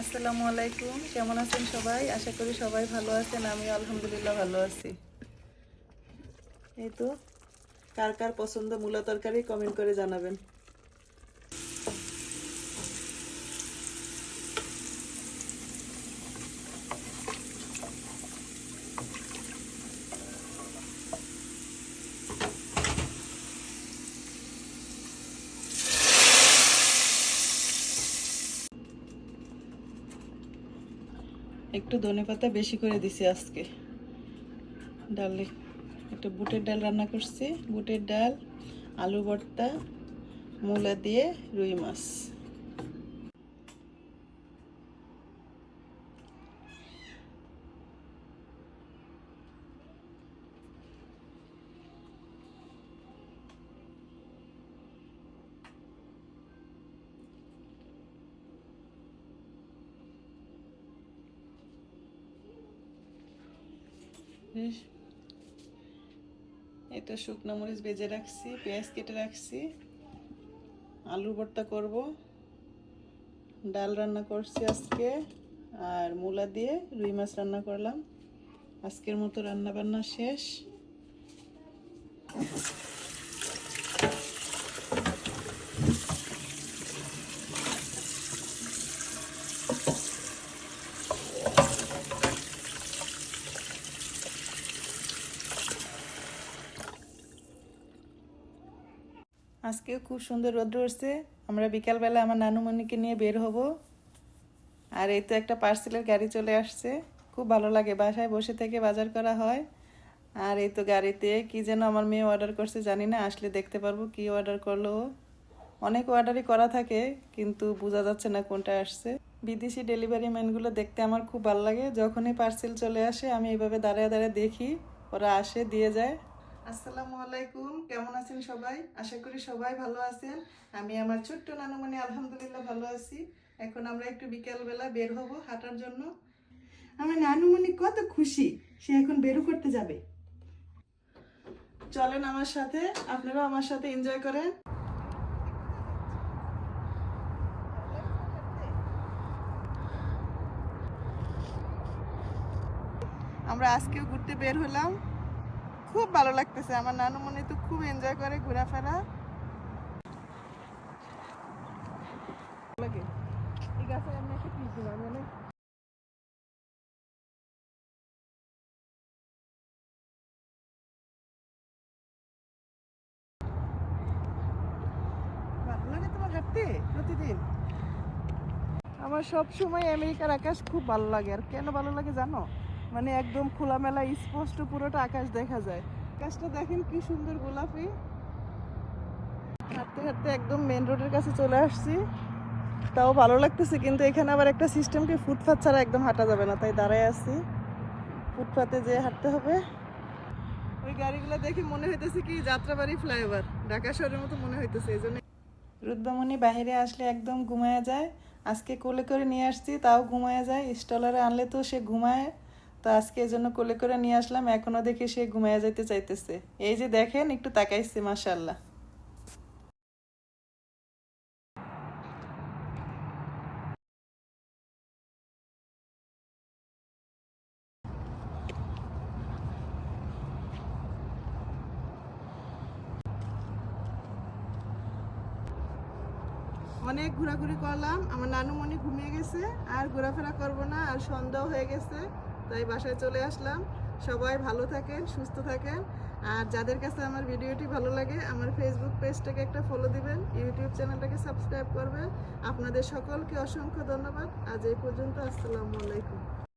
আসসালামু আলাইকুম। কেমন আছেন সবাই? আশা করি সবাই ভালো আছেন। আমি আলহামদুলিল্লাহ ভালো আছি। এই তো, কার কার পছন্দ মূলা তরকারি কমেন্ট করে জানাবেন। একটু ধনে পাতা বেশি করে দিছি আজকে। ডালে একটু বুটের ডাল রান্না করছি। বুটের ডাল, আলু ভর্তা, মূলা দিয়ে রুই মাছ। তো শুকনো মরিচ বেজে রাখছি, পেঁয়াজ কেটে রাখছি। আলু ভর্তা করব। ডাল রান্না করছি আজকে, আর মূলা দিয়ে রুই মাছ রান্না করলাম। আজকের মতো রান্না বান্না শেষ। আজকেও খুব সুন্দর রোদ্র উঠছে। আমরা বিকালবেলা আমার নানুমণিকে নিয়ে বের হব। আর এই তো একটা পার্সেলের গাড়ি চলে আসছে। খুব ভালো লাগে, বাসায় বসে থেকে বাজার করা হয়। আর এই তো গাড়িতে কি যেন আমার মেয়ে অর্ডার করছে জানি না, আসলে দেখতে পারব কি অর্ডার করল অনেক অর্ডারই করা থাকে, কিন্তু বোঝা যাচ্ছে না কোনটা আসছে। বিদেশি ডেলিভারি ম্যানগুলো দেখতে আমার খুব ভালো লাগে। যখনই পার্সেল চলে আসে, আমি এইভাবে দাঁড়ায় দাঁড়ায় দেখি, ওরা আসে, দিয়ে যায়। আসসালামু আলাইকুম, কেমন আছেন? সবাই? আশা করি সবাই ভালো আছেন। আমি আমার ছোট্ট নানুমণি, আলহামদুলিল্লাহ ভালো আছি। এখন আমরা একটু বিকেলবেলা বের হব হাঁটার জন্য। আমার নানুমণি কত খুশি, সে এখন বেরো করতে যাবে। চলেন আমার সাথে, আপনারাও আমার সাথে এনজয় করেন। আমরা আজকেও ঘুরতে বের হলাম। খুব ভালো লাগতেছে। আমার নানু মনে তো খুব এনজয় করে ঘোরাফেরা। লাগে। এই গাছে আমি একটা পিস দিলাম মানে ভালো লাগে তোমার হাঁটতে প্রতিদিন? আমার সব সময় আমেরিকার আকাশ খুব ভালো লাগে। আর কেন ভালো লাগে জানো? মানে একদম খোলামেলা, স্পষ্ট পুরোটা আকাশ দেখা যায়। আকাশটা দেখেন কি সুন্দর গোলাপি। হাঁটতে হাঁটতে একদম মেন রোডের কাছে চলে আসছি। তাও ভালো লাগতেছে, কিন্তু এখানে আবার একটা সিস্টেমকে ফুটপাথ ছাড়া একদম হাঁটা যাবে না। তাই দাঁড়ায় আছি। ফুটপাতে যে হাঁটতে হবে। ওই গাড়িগুলো দেখে মনে হইতেছে কি যাত্রাবাড়ি ফ্লাইওভার ঢাকা শহরের মতো মনে হইতেছে, এই জন্য। রুদ্রমণি বাইরে আসলে একদম ঘুমায়া যায়। আজকে কোলে করে নিয়ে আসছি, তাও ঘুমায়া যায়। স্টলারে আনলে তো সে ঘুমায়। তো আজকে এই জন্য কোলে করে নিয়ে আসলাম, এখনও দেখে সে ঘুমায়া যাইতে চাইতেছে। এই যে দেখেন, একটু তাকাইছে মাসাল্লাহ অনেক ঘোরাঘুরি করলাম, আমার নানু মনি ঘুমিয়ে গেছে, আর ঘোরাফেরা করব না, আর সন্ধ্যাও হয়ে গেছে। তাই বাসায় চলে আসলাম। সবাই ভালো থাকেন, সুস্থ থাকেন। আর যাদের কাছে আমার ভিডিওটি ভালো লাগে, আমার ফেসবুক পেজটাকে একটা ফলো দিবেন ইউটিউব চ্যানেলটাকে সাবস্ক্রাইব করবেন। আপনাদের সকলকে অসংখ্য ধন্যবাদ। আজ এই পর্যন্ত, আসসালামু আলাইকুম।